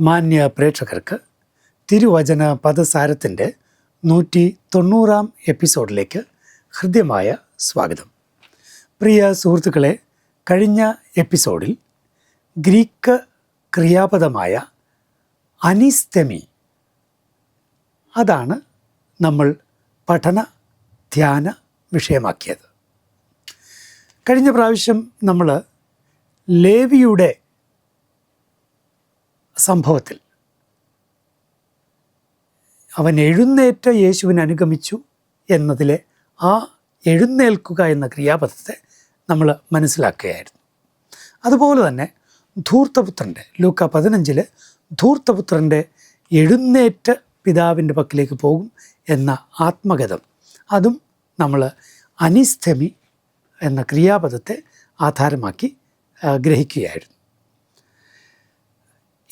മാന്യ പ്രേക്ഷകർക്ക് തിരുവചന പദസാരത്തിന്റെ നൂറ്റി തൊണ്ണൂറാം എപ്പിസോഡിലേക്ക് ഹൃദ്യമായ സ്വാഗതം. പ്രിയ സുഹൃത്തുക്കളെ കഴിഞ്ഞ എപ്പിസോഡിൽ ഗ്രീക്ക് ക്രിയാപദമായ അനിസ്തെമി അതാണ് നമ്മൾ പഠന ധ്യാന വിഷയമാക്കിയത്. കഴിഞ്ഞ പ്രാവശ്യം നമ്മൾ ലേവിയുടെ സംഭവത്തിൽ. അവൻ എഴുന്നേറ്റ യേശുവിനെ അനുഗമിച്ചു എന്നതിലെ ആ എഴുന്നേൽക്കുക എന്ന ക്രിയാപദത്തെ നമ്മൾ മനസ്സിലാക്കുകയായിരുന്നു. അതുപോലെ തന്നെ ധൂർത്തപുത്രന്റെ ലൂക്ക പതിനഞ്ചിൽ ധൂർത്തപുത്രന്റെ എഴുന്നേറ്റ പിതാവിന്റെ പക്കിലേക്ക് പോകും എന്ന ആത്മഗതം. അതും നമ്മൾ അനിസ്ഥമി എന്ന ക്രിയാപദത്തെ ആധാരമാക്കി ഗ്രഹിക്കുകയായിരുന്നു.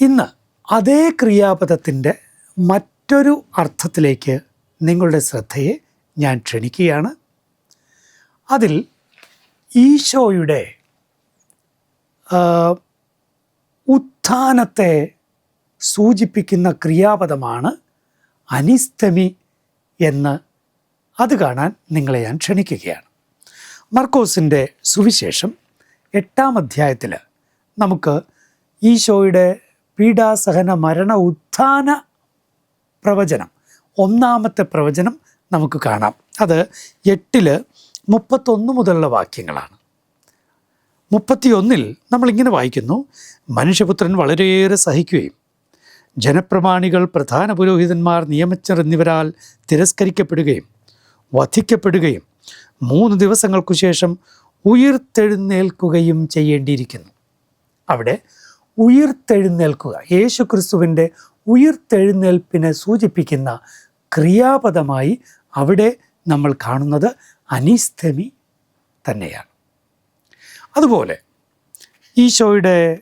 ഇന്ന് അതേ ക്രിയാപദത്തിന്റെ മറ്റൊരു അർത്ഥത്തിലേക്ക് നിങ്ങളുടെ ശ്രദ്ധയെ ഞാൻ ക്ഷണിക്കുകയാണ്. അതിൽ ഈശോയുടെ ഉത്ഥാനത്തെ സൂചിപ്പിക്കുന്ന ക്രിയാപദമാണ് അനിസ്തമി എന്ന്. അത് കാണാൻ നിങ്ങളെ ഞാൻ ക്ഷണിക്കുകയാണ്. മർക്കോസിന്റെ സുവിശേഷം എട്ടാം അധ്യായത്തിൽ നമുക്ക് ഈശോയുടെ പീഡാസഹന മരണ ഉത്ഥാന പ്രവചനം. ഒന്നാമത്തെ പ്രവചനം നമുക്ക് കാണാം. അത് എട്ടിൽ മുപ്പത്തൊന്ന് മുതലുള്ള വാക്യങ്ങളാണ്. മുപ്പത്തിയൊന്നിൽ നമ്മളിങ്ങനെ വായിക്കുന്നു മനുഷ്യപുത്രൻ വളരെയേറെ സഹിക്കുകയും ജനപ്രമാണികൾ പ്രധാന പുരോഹിതന്മാർ നിയമജ്ഞർ എന്നിവരാൽ തിരസ്കരിക്കപ്പെടുകയും വധിക്കപ്പെടുകയും മൂന്ന് ദിവസങ്ങൾക്കു ശേഷം ഉയർത്തെഴുന്നേൽക്കുകയും ചെയ്യേണ്ടിയിരിക്കുന്നു. അവിടെ ഉയിർത്തെഴുന്നേൽക്കുക. യേശു ക്രിസ്തുവിന്റെ ഉയിർത്തെഴുന്നേൽപ്പിനെ സൂചിപ്പിക്കുന്ന ക്രിയാപദമായി അവിടെ നമ്മൾ കാണുന്നത് അനിസ്തമി തന്നെയാണ്. അതുപോലെ ഈശോയുടെ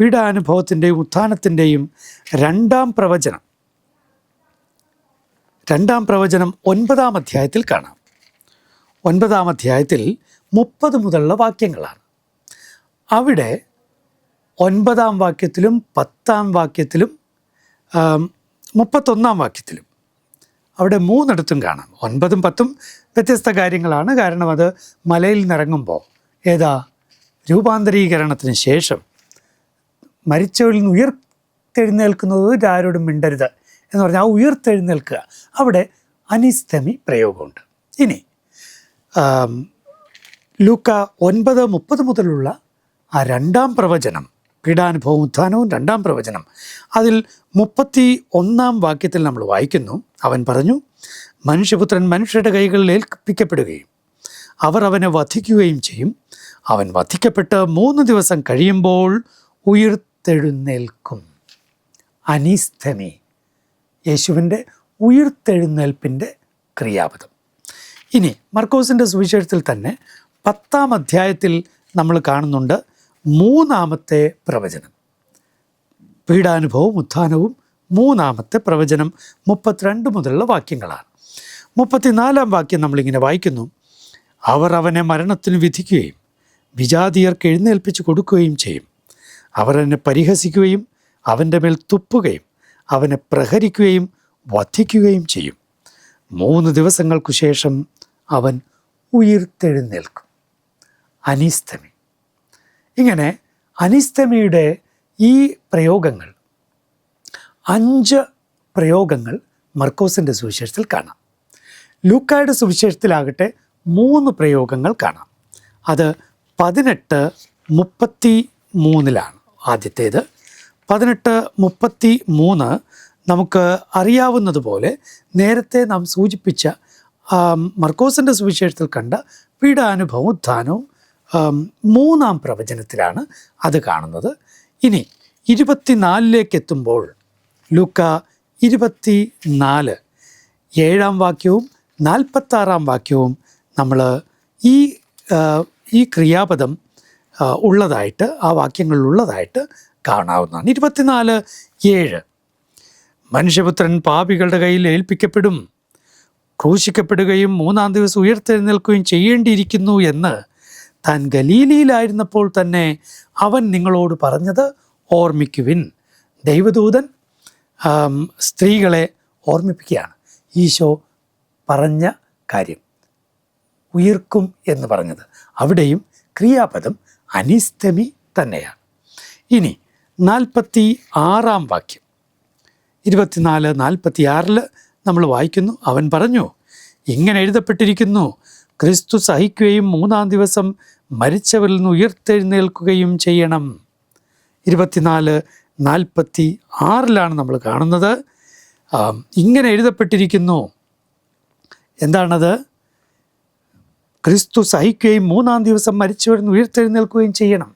പീഡാനുഭവത്തിന്റെയും ഉത്ഥാനത്തിന്റെയും രണ്ടാം പ്രവചനം രണ്ടാം പ്രവചനം ഒൻപതാം അധ്യായത്തിൽ കാണാം. ഒൻപതാം അധ്യായത്തിൽ മുപ്പത് മുതലുള്ള വാക്യങ്ങളാണ്. അവിടെ ഒൻപതാം വാക്യത്തിലും പത്താം വാക്യത്തിലും മുപ്പത്തൊന്നാം വാക്യത്തിലും. അവിടെ മൂന്നിടത്തും കാണാം. ഒൻപതും പത്തും വ്യത്യസ്ത കാര്യങ്ങളാണ്. കാരണം അത് മലയിൽ നിറങ്ങുമ്പോൾ ഏതാ? രൂപാന്തരീകരണത്തിന് ശേഷം മരിച്ചവരിൽ നിന്ന് ഉയർത്തെഴുന്നേൽക്കുന്നത് ആരോടും മിണ്ടരുത് എന്ന് പറഞ്ഞാൽ ആ ഉയർത്തെഴുന്നേൽക്കുക. അവിടെ അനിസ്തമി പ്രയോഗമുണ്ട്. ഇനി ലൂക്ക ഒൻപത് മുപ്പത് മുതലുള്ള ആ രണ്ടാം പ്രവചനം പീഡാനുഭവം ഉത്ഥാനവും രണ്ടാം പ്രവചനം. അതിൽ മുപ്പത്തി ഒന്നാം വാക്യത്തിൽ നമ്മൾ വായിക്കുന്നു. അവൻ പറഞ്ഞു മനുഷ്യപുത്രൻ മനുഷ്യരുടെ കൈകളിൽ ഏൽപ്പിക്കപ്പെടുകയും അവർ അവനെ വധിക്കുകയും ചെയ്യും. അവൻ വധിക്കപ്പെട്ട് മൂന്ന് ദിവസം കഴിയുമ്പോൾ ഉയർത്തെഴുന്നേൽക്കും. അനീസ്തമി യേശുവിന്റെ ഉയർത്തെഴുന്നേൽപ്പിന്റെ ക്രിയാപദം. ഇനി മർക്കോസിന്റെ സുവിശേഷത്തിൽ തന്നെ പത്താം അധ്യായത്തിൽ നമ്മൾ കാണുന്നുണ്ട് മൂന്നാമത്തെ പ്രവചനം. പീഡാനുഭവവും ഉത്ഥാനവും മൂന്നാമത്തെ പ്രവചനം മുപ്പത്തിരണ്ട് മുതലുള്ള വാക്യങ്ങളാണ്. മുപ്പത്തിനാലാം വാക്യം നമ്മളിങ്ങനെ വായിക്കുന്നു. അവർ അവനെ മരണത്തിന് വിധിക്കുകയും വിജാതിയർക്ക് എഴുന്നേൽപ്പിച്ച് കൊടുക്കുകയും ചെയ്യും. അവർ എന്നെ പരിഹസിക്കുകയും അവന്റെ മേൽ തുപ്പുകയും അവനെ പ്രഹരിക്കുകയും വധിക്കുകയും ചെയ്യും. മൂന്ന് ദിവസങ്ങൾക്കു ശേഷം അവൻ ഉയർത്തെഴുന്നേൽക്കും. അനിസ്തമി. ഇങ്ങനെ അനിസ്തമിയുടെ ഈ പ്രയോഗങ്ങൾ അഞ്ച് പ്രയോഗങ്ങൾ മർക്കോസിന്റെ സുവിശേഷത്തിൽ കാണാം. ലൂക്കായുടെ സുവിശേഷത്തിലാകട്ടെ മൂന്ന് പ്രയോഗങ്ങൾ കാണാം. അത് പതിനെട്ട് മുപ്പത്തി മൂന്നിലാണ് ആദ്യത്തേത്. പതിനെട്ട് മുപ്പത്തി മൂന്ന് നമുക്ക് അറിയാവുന്നതുപോലെ നേരത്തെ നാം സൂചിപ്പിച്ച മർക്കോസിന്റെ സുവിശേഷത്തിൽ കണ്ട പീഡാനുഭവം ഉത്ഥാനവും ആം, മൂന്നാം പ്രവചനത്തിലാണ് അത് കാണുന്നത്. ഇനി ഇരുപത്തിനാലിലേക്ക് എത്തുമ്പോൾ ലൂക്ക ഇരുപത്തി നാല് ഏഴാം വാക്യവും നാൽപ്പത്താറാം വാക്യവും നമ്മൾ ഈ ഈ ക്രിയാപദം ഉള്ളതായിട്ട് ആ വാക്യങ്ങളിലുള്ളതായിട്ട് കാണാവുന്നതാണ്. ഇരുപത്തിനാല് ഏഴ്. മനുഷ്യപുത്രൻ പാപികളുടെ കയ്യിൽ ഏൽപ്പിക്കപ്പെടും. ക്രൂശിക്കപ്പെടുകയും മൂന്നാം ദിവസം ഉയർത്തെഴുന്നേൽക്കുകയും ചെയ്യേണ്ടിയിരിക്കുന്നു എന്ന് താൻ ഗലീലിയിലായിരുന്നപ്പോൾ തന്നെ അവൻ നിങ്ങളോട് പറഞ്ഞത് ഓർമ്മിക്കുവിൻ. ദൈവദൂതൻ സ്ത്രീകളെ ഓർമ്മിപ്പിക്കുകയാണ്. ഈശോ പറഞ്ഞ കാര്യം. ഉയർക്കും എന്ന് പറഞ്ഞത്. അവിടെയും ക്രിയാപദം അനിസ്തമി തന്നെയാണ്. ഇനി നാൽപ്പത്തി ആറാം വാക്യം. ഇരുപത്തിനാല് നാൽപ്പത്തി ആറിൽ നമ്മൾ വായിക്കുന്നു. അവൻ പറഞ്ഞു ഇങ്ങനെ എഴുതപ്പെട്ടിരിക്കുന്നു ക്രിസ്തു സഹിക്കുകയും മൂന്നാം ദിവസം മരിച്ചവരിൽ നിന്ന് ഉയർത്തെഴുന്നേൽക്കുകയും ചെയ്യണം. ഇരുപത്തിനാല് നാൽപ്പത്തി ആറിലാണ് നമ്മൾ കാണുന്നത്. ഇങ്ങനെ എഴുതപ്പെട്ടിരിക്കുന്നു. എന്താണത്? ക്രിസ്തു സഹിക്കുകയും മൂന്നാം ദിവസം മരിച്ചവരിൽ നിന്ന് ഉയർത്തെഴുന്നേൽക്കുകയും ചെയ്യണം.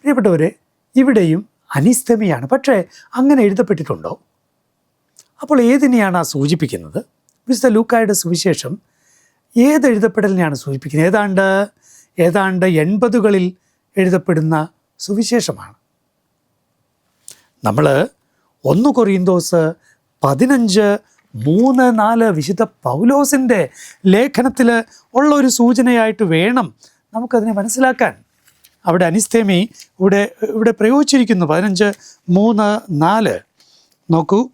പ്രിയപ്പെട്ടവരെ ഇവിടെയും അനിസ്തമിയാണ്. പക്ഷേ അങ്ങനെ എഴുതപ്പെട്ടിട്ടുണ്ടോ? അപ്പോൾ ഏതിനെയാണ് ആ സൂചിപ്പിക്കുന്നത്? വിശുദ്ധ ലൂക്കായുടെ സുവിശേഷം ഏതെഴുതപ്പെടലിനെയാണ് സൂചിപ്പിക്കുന്നത്? ഏതാണ്ട് ഏതാണ്ട് എൺപതുകളിൽ എഴുതപ്പെടുന്ന സുവിശേഷമാണ്. നമ്മൾ ഒന്ന് കൊറിയന്തോസ് പതിനഞ്ച് മൂന്ന് നാല് വിശുദ്ധ പൗലോസിന്റെ ലേഖനത്തിൽ ഉള്ള ഒരു സൂചനയായിട്ട് വേണം നമുക്കതിനെ മനസ്സിലാക്കാൻ. അവിടെ അനിസ്തേമി ഇവിടെ ഇവിടെ പ്രയോഗിച്ചിരിക്കുന്നു. പതിനഞ്ച് മൂന്ന് നാല്. നോക്കൂ.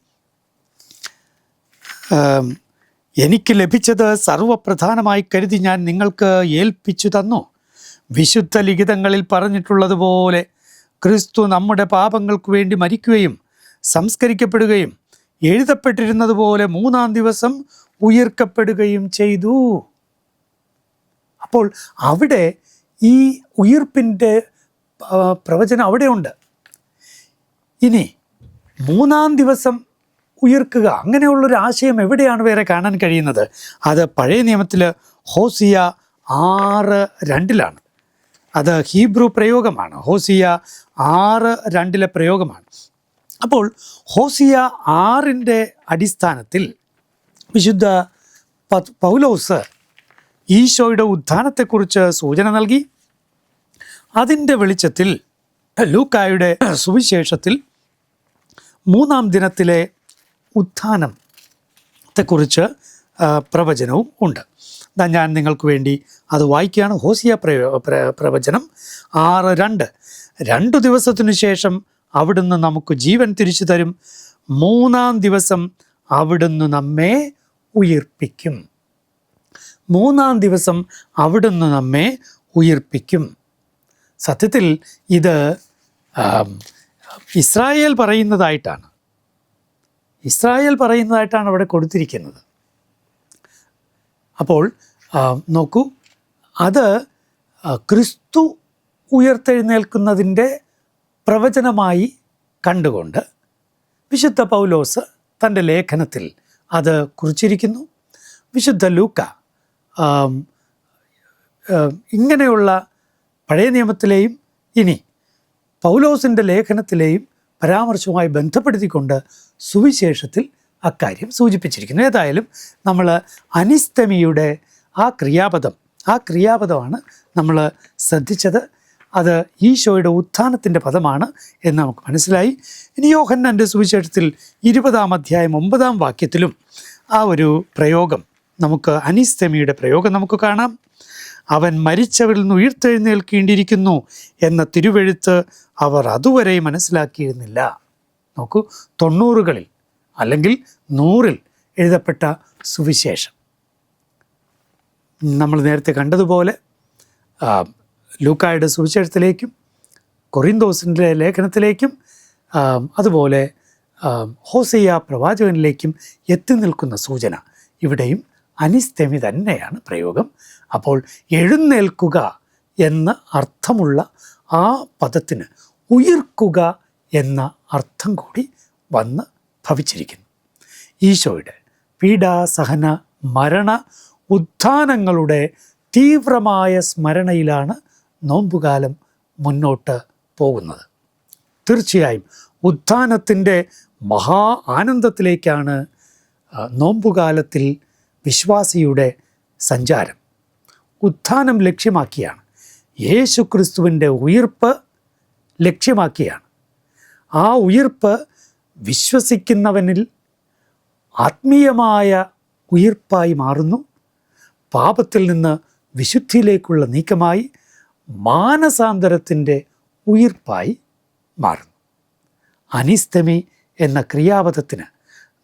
എനിക്ക് ലഭിച്ചത് സർവപ്രധാനമായി കരുതി ഞാൻ നിങ്ങൾക്ക് ഏൽപ്പിച്ചു തന്നു. വിശുദ്ധ ലിഖിതങ്ങളിൽ പറഞ്ഞിട്ടുള്ളതുപോലെ ക്രിസ്തു നമ്മുടെ പാപങ്ങൾക്ക് വേണ്ടി മരിക്കുകയും സംസ്കരിക്കപ്പെടുകയും എഴുതപ്പെട്ടിരുന്നതുപോലെ മൂന്നാം ദിവസം ഉയർക്കപ്പെടുകയും ചെയ്തു. അപ്പോൾ അവിടെ ഈ ഉയർപ്പിന്റെ പ്രവചനം അവിടെയുണ്ട്. ഇനി മൂന്നാം ദിവസം ഉയർക്കുക അങ്ങനെയുള്ളൊരു ആശയം എവിടെയാണ് വേറെ കാണാൻ കഴിയുന്നത്? അത് പഴയ നിയമത്തിൽ ഹോസിയ ആറ് രണ്ടിലാണ്. അത് ഹീബ്രു പ്രയോഗമാണ്. ഹോസിയ ആറ് രണ്ടിലെ പ്രയോഗമാണ്. അപ്പോൾ ഹോസിയ ആറിന്റെ അടിസ്ഥാനത്തിൽ വിശുദ്ധ പൗലോസ് ഈശോയുടെ ഉത്ഥാനത്തെക്കുറിച്ച് സൂചന നൽകി. അതിന്റെ വെളിച്ചത്തിൽ ലൂക്കായുടെ സുവിശേഷത്തിൽ മൂന്നാം ദിനത്തിലെ ഉത്ഥാനത്തെക്കുറിച്ച് പ്രവചനവും ഉണ്ട്. ദാ ഞാൻ നിങ്ങൾക്ക് വേണ്ടി അത് വായിക്കുകയാണ്. ഹോസിയ പ്രവചനം ആറ് രണ്ട്. രണ്ടു ദിവസത്തിനു ശേഷം അവിടുന്ന് നമുക്ക് ജീവൻ തിരിച്ചു തരും. മൂന്നാം ദിവസം അവിടുന്ന് നമ്മെ ഉയർപ്പിക്കും. മൂന്നാം ദിവസം അവിടുന്ന് നമ്മെ ഉയർപ്പിക്കും. സത്യത്തിൽ ഇത് ഇസ്രായേൽ പറയുന്നതായിട്ടാണ്. ഇസ്രായേൽ പറയുന്നതായിട്ടാണ് അവിടെ കൊടുത്തിരിക്കുന്നത്. അപ്പോൾ നോക്കൂ. അത് ക്രിസ്തു ഉയർത്തെഴുന്നേൽക്കുന്നതിന്റെ പ്രവചനമായി കണ്ടുകൊണ്ട് വിശുദ്ധ പൗലോസ് തന്റെ ലേഖനത്തിൽ അത് കുറിച്ചിരിക്കുന്നു. വിശുദ്ധ ലൂക്ക ഇങ്ങനെയുള്ള പഴയ നിയമത്തിലെയും ഇനി പൗലോസിന്റെ ലേഖനത്തിലെയും പരാമർശവുമായി ബന്ധപ്പെടുത്തിക്കൊണ്ട് സുവിശേഷത്തിൽ അക്കാര്യം സൂചിപ്പിച്ചിരിക്കുന്നു. ഏതായാലും നമ്മൾ അനിസ്തമിയുടെ ആ ക്രിയാപദം ആ ക്രിയാപദമാണ് നമ്മൾ ശ്രദ്ധിച്ചത്. അത് ഈശോയുടെ ഉത്ഥാനത്തിന്റെ പദമാണ് എന്ന് നമുക്ക് മനസ്സിലായി. ഇനി യോഹന്നന്റെ സുവിശേഷത്തിൽ ഇരുപതാം അധ്യായം ഒമ്പതാം വാക്യത്തിലും ആ ഒരു പ്രയോഗം നമുക്ക് അനിസ്തമിയുടെ പ്രയോഗം നമുക്ക് കാണാം. അവൻ മരിച്ചവരിൽ നിന്ന് ഉയർത്തെഴുന്നേൽക്കേണ്ടിയിരിക്കുന്നു എന്ന തിരുവെഴുത്ത് അവർ അതുവരെ മനസ്സിലാക്കിയിരുന്നില്ല. നോക്കൂ തൊണ്ണൂറുകളിൽ അല്ലെങ്കിൽ നൂറിൽ എഴുതപ്പെട്ട സുവിശേഷം. നമ്മൾ നേരത്തെ കണ്ടതുപോലെ ലൂക്കായുടെ സുവിശേഷത്തിലേക്കും കൊറിന്തോസിന്റെ ലേഖനത്തിലേക്കും അതുപോലെ ഹോസയ്യ പ്രവാചകനിലേക്കും എത്തി നിൽക്കുന്ന സൂചന ഇവിടെയും അനിസ്തമി തന്നെയാണ് പ്രയോഗം. അപ്പോൾ എഴുന്നേൽക്കുക എന്ന അർത്ഥമുള്ള ആ പദത്തിന് ഉയർക്കുക എന്ന അർത്ഥം കൂടി വന്ന് ഭവിച്ചിരിക്കുന്നു. ഈശോയുടെ പീഡാസഹന മരണ ഉത്ഥാനങ്ങളുടെ തീവ്രമായ സ്മരണയിലാണ് നോമ്പുകാലം മുന്നോട്ട് പോകുന്നത്. തീർച്ചയായും ഉത്ഥാനത്തിന്റെ മഹാ ആനന്ദത്തിലേക്കാണ് നോമ്പുകാലത്തിൽ വിശ്വാസിയുടെ സഞ്ചാരം. ഉത്ഥാനം ലക്ഷ്യമാക്കിയാണ്. യേശു ക്രിസ്തുവിന്റെ ഉയിർപ്പ് ലക്ഷ്യമാക്കിയാണ്. ആ ഉയിർപ്പ് വിശ്വസിക്കുന്നവനിൽ ആത്മീയമായ ഉയർപ്പായി മാറുന്നു. പാപത്തിൽ നിന്ന് വിശുദ്ധിയിലേക്കുള്ള നീക്കമായി മാനസാന്തരത്തിന്റെ ഉയർപ്പായി മാറുന്നു. അനിസ്തമി എന്ന ക്രിയാപദത്തിന്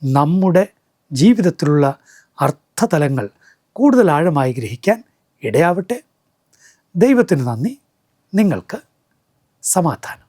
നമ്മുടെ ജീവിതത്തിലുള്ള അർത്ഥതലങ്ങൾ കൂടുതൽ ആഴമായി ഗ്രഹിക്കാൻ ഇടയാവട്ടെ. ദൈവത്തിന് നന്ദി. നിങ്ങൾക്ക് സമാധാനം.